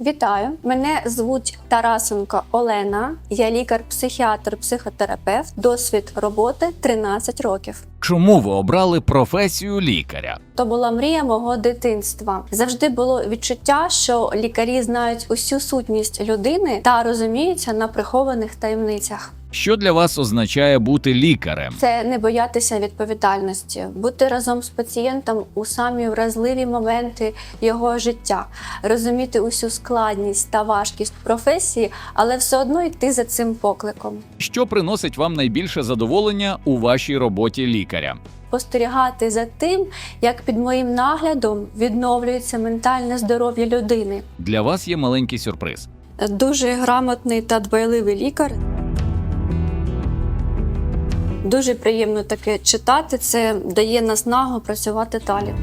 Вітаю! Мене звуть Тарасенко Олена. Я лікар-психіатр, психотерапевт. Досвід роботи 13 років. Чому ви обрали професію лікаря? То була мрія мого дитинства. Завжди було відчуття, що лікарі знають усю сутність людини та розуміються на прихованих таємницях. Що для вас означає бути лікарем? Це не боятися відповідальності, бути разом з пацієнтом у самі вразливі моменти його життя, розуміти усю складність та важкість професії, але все одно йти за цим покликом. Що приносить вам найбільше задоволення у вашій роботі лікаря? Спостерігати за тим, як під моїм наглядом відновлюється ментальне здоров'я людини. Для вас є маленький сюрприз. Дуже грамотний та дбайливий лікар. Дуже приємно таке читати. Це дає наснагу працювати далі.